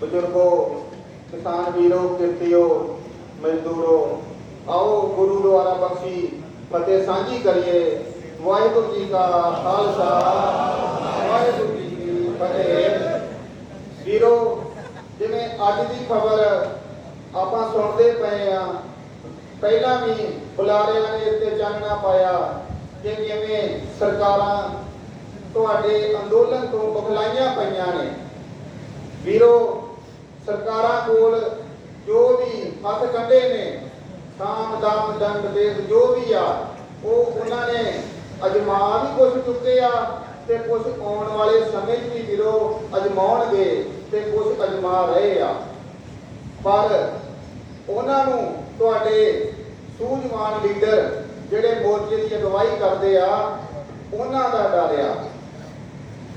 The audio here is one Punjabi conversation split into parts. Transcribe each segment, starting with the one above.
ਬਜ਼ੁਰਗੋ, ਕਿਸਾਨ ਵੀਰੋ, ਕਿਰਤੀਓ, ਮਜ਼ਦੂਰੋ, ਆਓ ਗੁਰੂ ਦੁਆਰਾ ਬਖਸ਼ੀ ਫਤਿਹ ਸਾਂਝੀ ਕਰੀਏ ਵਾਹਿਗੁਰੂ ਜੀ ਕਾ ਖਾਲਸਾ। ਵਾਹਿਗੁਰੂ ਜੀ ਕੀ ਫਤਿਹ। ਵੀਰੋ, ਜਿਵੇਂ ਅੱਜ ਦੀ ਖਬਰ ਆਪਾਂ ਸੁਣਦੇ ਪਏ ਆ ਪਹਿਲਾਂ ਵੀ ਬੁਲਾਰਿਆਂ ਨੇ ਇੱਥੇ ਚਾਨਣਾ ਪਾਇਆ ਕਿ ਜਿਵੇਂ ਸਰਕਾਰਾਂ ਤੁਹਾਡੇ ਅੰਦੋਲਨ ਤੋਂ ਬਖਲਾਈਆਂ ਪਈਆਂ ਨੇ। ਵੀਰੋ ਸਰਕਾਰਾਂ ਕੋਲ ਜੋ ਵੀ ਹੱਥ ਕੰਡੇ ਨੇ, ਸਾਮ, ਦਾਮ, ਦੰਡ, ਦੇਸ ਜੋ ਵੀ ਆ, ਉਹ ਉਹਨਾਂ ਨੇ ਅਜਮਾ ਵੀ ਕੁਝ ਚੁੱਕੇ ਆ ਤੇ ਕੁਝ ਆਉਣ ਵਾਲੇ ਸਮੇਂ 'ਚ ਵੀ ਵੀਰੋ ਅਜਮਾਉਣਗੇ ਤੇ ਕੁਝ ਅਜਮਾ ਰਹੇ ਆ। ਪਰ ਉਹਨਾਂ ਨੂੰ ਤੁਹਾਡੇ ਸੂਝਵਾਨ ਲੀਡਰ ਜਿਹੜੇ ਮੋਰਚੇ ਦੀ ਅਗਵਾਈ ਕਰਦੇ ਆ, ਉਹਨਾਂ ਦਾ ਡਰ ਆ।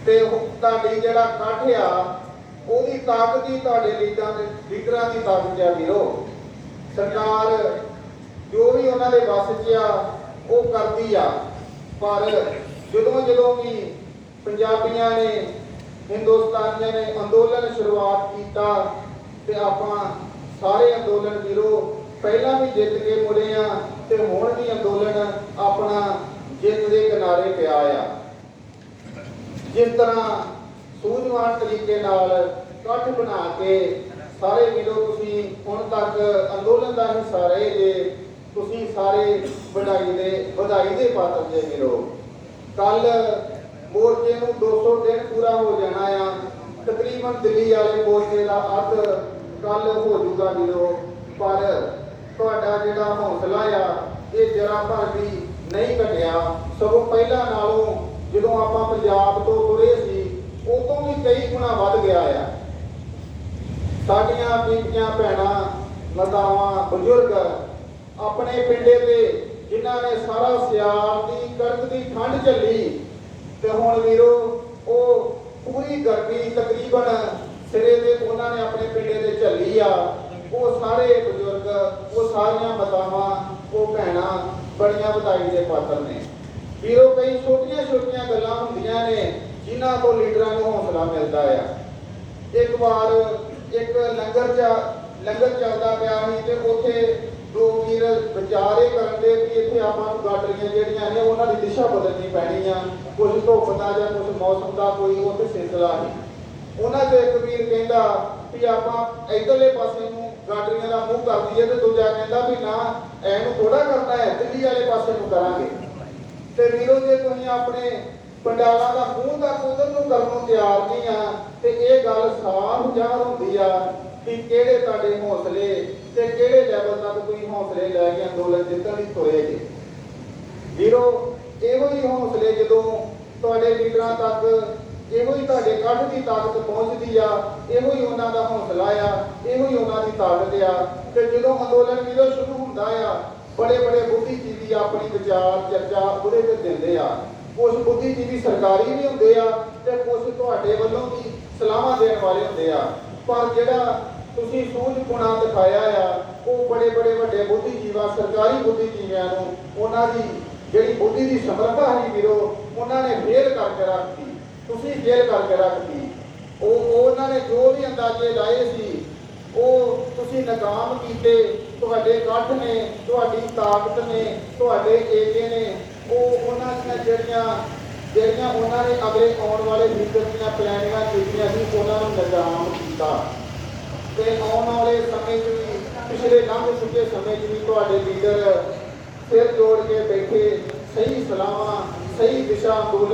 ਤੇ ਤੁਹਾਡੀ ਜਿਹੜਾ ਇਕੱਠ ਆ ਉਹਦੀ ਤਾਕਤ ਹੀ ਤੁਹਾਡੇ ਲੀਡਰਾਂ ਦੇ ਲੀਡਰਾਂ ਦੀ ਤਾਕਤ ਆ ਵੀਰੋ। ਸਰਕਾਰ ਜੋ ਵੀ ਉਹਨਾਂ ਦੇ ਵੱਸ 'ਚ ਆ, ਉਹ ਕਰਦੀ ਆ। ਪਰ ਜਦੋਂ ਜਦੋਂ ਵੀ ਪੰਜਾਬੀਆਂ ਨੇ, ਹਿੰਦੁਸਤਾਨੀਆਂ ਨੇ ਅੰਦੋਲਨ ਸ਼ੁਰੂਆਤ ਕੀਤਾ ਤੇ ਆਪਾਂ ਸਾਰੇ ਅੰਦੋਲਨ ਵੀਰੋ ਪਹਿਲਾਂ ਵੀ ਜਿੱਤ ਕੇ ਮੁੜੇ ਆ ਤੇ ਹੁਣ ਵੀ ਅੰਦੋਲਨ ਆਪਣਾ ਜਿੱਤ ਦੇ ਕਿਨਾਰੇ ਪਿਆ ਆ। ਜਿਸ ਤਰ੍ਹਾਂ ਸੂਝਵਾਨ ਤਰੀਕੇ ਨਾਲ ਇਕੱਠ ਬਣਾ ਕੇ ਸਾਰੇ ਵੀਰੋ ਤੁਸੀਂ ਹੁਣ ਤੱਕ ਅੰਦੋਲਨ ਦਾ ਹਿੱਸਾ ਰਹੇ ਜੇ, ਤੁਸੀਂ ਸਾਰੇ ਵਧਾਈ ਦੇ ਵਧਾਈ ਦੇ ਪਾਤਰ ਜੇ ਵੀਰੋ। ਕੱਲ ਮੋਰਚੇ ਨੂੰ 200 ਦਿਨ ਪੂਰਾ ਹੋ ਜਾਣਾ ਆ, ਤਕਰੀਬਨ ਦਿੱਲੀ ਵਾਲੇ ਮੋਰਚੇ ਦਾ ਅੱਧ ਕੱਲ ਹੋ ਜੂਗਾ ਵੀਰੋ। ਪਰ ਤੁਹਾਡਾ ਜਿਹੜਾ ਹੌਸਲਾ ਆ, ਇਹ ਜਰਾ ਭਰ ਵੀ ਨਹੀਂ ਘਟਿਆ ਸਗੋਂ ਪਹਿਲਾਂ ਨਾਲੋਂ ਜਦੋਂ ਆਪਾਂ ਪੰਜਾਬ ਤੋਂ ਤੁਰੇ ਸੀ, ਉਦੋਂ ਕਈ ਗੁਣਾ ਵੱਧ ਗਿਆ ਆ। ਸਾਡੀਆਂ ਬੀਬੀਆਂ, ਭੈਣਾਂ ਮਾਤਾਵਾਂ ਬਜ਼ੁਰਗ ਆਪਣੇ ਪਿੰਡੇ ਤੇ ਜਿਨ੍ਹਾਂ ਨੇ ਸਾਰਾ ਸਿਆਲ ਦੀ ਕੜਕ ਦੀ ਠੰਡ ਝੱਲੀ ਤੇ ਹੁਣ ਵੀਰੋ, ਉਹ ਪੂਰੀ ਗਰਮੀ ਤਕਰੀਬਨ ਸਿਰੇ ਤੇ ਉਹਨਾਂ ਨੇ ਆਪਣੇ ਪਿੰਡੇ ਤੇ ਝੱਲੀ ਆ। ਉਹ ਸਾਰੇ ਬਜ਼ੁਰਗ, ਉਹ ਸਾਰੀਆਂ ਮਾਤਾਵਾਂ, ਉਹ ਭੈਣਾਂ ਬੜੀਆਂ ਵਧਾਈ ਦੇ ਪਾਤਰ ਨੇ। ਵੀਰੋ, ਕਈ ਛੋਟੀਆਂ ਛੋਟੀਆਂ ਗੱਲਾਂ ਹੁੰਦੀਆਂ ਨੇ। ਜਿਨ੍ਹਾਂ ਤੋਂ ਲੀਡਰਾਂ ਨੂੰ ਹੌਸਲਾ ਮਿਲਦਾ ਆ। ਇੱਕ ਵਾਰ ਇੱਕ ਲੰਗਰ ਚ, ਲੰਗਰ ਚੱਲਦਾ ਪਿਆ ਸੀ ਤੇ ਉੱਥੇ ਦੋ ਵੀਰ ਵਿਚਾਰੇ ਕਰਨ ਦੇ ਇੱਥੇ ਆਪਾਂ ਨੂੰ ਗਾਡਰੀਆਂ ਜਿਹੜੀਆਂ ਨੇ, ਉਹਨਾਂ ਦੀ ਦਿਸ਼ਾ ਬਦਲਣੀ ਪੈਣੀ ਆ। ਕੁਝ ਧੁੱਪ ਦਾ ਜਾਂ ਕੁਝ ਮੌਸਮ ਦਾ ਕੋਈ ਉੱਥੇ ਸਿਲਸਿਲਾ ਨਹੀਂ। ਉਹਨਾਂ ਦੇ ਇੱਕ ਵੀਰ ਕਹਿੰਦਾ ਵੀ ਆਪਾਂ ਇਧਰਲੇ ਪਾਸੇ ਨੂੰ ਗਾਡਰੀਆਂ ਦਾ ਮੂੰਹ ਕਰਦੀ ਹੈ ਤੇ ਦੂਜਾ ਕਹਿੰਦਾ ਵੀ ਨਾ, ਐਨੂੰ ਥੋੜਾ ਕਰਨਾ ਹੈ, ਦਿੱਲੀ ਵਾਲੇ ਪਾਸੇ ਨੂੰ ਕਰਾਂਗੇ। ਤੇ ਵੀਰੋ, ਜੇ ਤੁਸੀਂ ਆਪਣੇ ਪੰਡਾਲਾਂ ਦਾ ਮੂੰਹ ਤੱਕ ਉਧਰ ਨੂੰ ਕਰਨ ਤਿਆਰ ਨਹੀਂ ਆ, ਤੇ ਇਹ ਗੱਲ ਸਾਫ਼ ਜ਼ਾਹਰ ਹੁੰਦੀ ਆ ਕਿ ਕਿਹੜੇ ਤੁਹਾਡੇ ਹੌਸਲੇ ਤੇ ਕਿਹੜੇ ਲੈਵਲ ਤੱਕ ਤੁਸੀਂ ਹੌਸਲੇ ਲੈ ਕੇ ਅੰਦੋਲਨ ਜਿੱਤਣ ਲਈ ਤੁਰੇ ਜੇ? ਵੀਰੋ, ਇਹੋ ਹੀ ਹੌਸਲੇ ਜਦੋਂ ਤੁਹਾਡੇ ਲੀਡਰਾਂ ਤੱਕ, ਇਹੋ ਹੀ ਤੁਹਾਡੇ ਕੱਢ ਦੀ ਤਾਕਤ ਪਹੁੰਚਦੀ ਆ, ਇਹੋ ਹੀ ਉਹਨਾਂ ਦਾ ਹੌਸਲਾ ਆ, ਇਹੋ ਹੀ ਉਹਨਾਂ ਦੀ ਤਾਕਤ ਆ, ਤੇ ਜਦੋਂ ਅੰਦੋਲਨ ਵੀਰੋ ਸ਼ੁਰੂ ਹੁੰਦਾ ਆ ਬੜੇ ਬੜੇ ਬੁੱਧੀਜੀਵੀ ਆਪਣੀ ਵਿਚਾਰ, ਚਰਚਾ ਉਹਦੇ ਤੇ ਦਿੰਦੇ ਆ। ਕੁਝ ਬੁੱਧੀਜੀਵੀ ਸਰਕਾਰੀ ਵੀ ਹੁੰਦੇ ਆ ਤੇ ਕੁਝ ਤੁਹਾਡੇ ਵੱਲੋਂ ਵੀ ਸਲਾਹਾਂ ਦੇਣ ਵਾਲੇ ਹੁੰਦੇ ਆ। ਪਰ ਜਿਹੜਾ ਤੁਸੀਂ ਸੂਝਪੁਣਾ ਦਿਖਾਇਆ ਆ, ਉਹ ਬੜੇ ਬੜੇ ਵੱਡੇ ਬੁੱਧੀਜੀਵਾ ਸਰਕਾਰੀ ਬੁੱਧੀਜੀਵਿਆਂ ਨੂੰ ਉਹਨਾਂ ਦੀ ਜਿਹੜੀ ਬੁੱਧੀ ਦੀ ਸਮਰੱਥਾ ਹੈ ਵੀਰੋ, ਉਹਨਾਂ ਨੇ ਫੇਲ ਕਰਕੇ ਰੱਖਤੀ। ਤੁਸੀਂ ਫੇਲ ਕਰਕੇ ਰੱਖਤੀ। ਉਹ ਉਹ ਉਹਨਾਂ ਨੇ ਜੋ ਵੀ ਅੰਦਾਜ਼ੇ ਲਾਏ ਸੀ, ਉਹ ਤੁਸੀਂ ਨਾਕਾਮ ਕੀਤੇ। ਤੁਹਾਡੇ ਇਕੱਠ ਨੇ, ਤੁਹਾਡੀ ਤਾਕਤ ਨੇ, ਤੁਹਾਡੇ ਏਕੇ ਨੇ ਉਹ ਉਹਨਾਂ ਦੀਆਂ ਜਿਹੜੀਆਂ ਜਿਹੜੀਆਂ ਉਹਨਾਂ ਨੇ ਅਗਲੇ ਆਉਣ ਵਾਲੇ ਫਿਊਚਰ ਦੀਆਂ ਪਲੈਨਿੰਗਾਂ ਕੀਤੀਆਂ ਸੀ, ਉਹਨਾਂ ਨੂੰ ਨਾਕਾਮ ਕੀਤਾ ਤੇ ਆਉਣ ਵਾਲੇ ਸਮੇਂ 'ਚ ਵੀ, ਪਿਛਲੇ ਲੰਘ ਚੁੱਕੇ ਸਮੇਂ 'ਚ ਵੀ ਤੁਹਾਡੇ ਲੀਡਰ ਸਿਰ ਜੋੜ ਕੇ ਬੈਠੇ, ਸਹੀ ਸਲਾਹਾਂ ਸਹੀ ਦਿਸ਼ਾ ਅੰਦੋਲਨ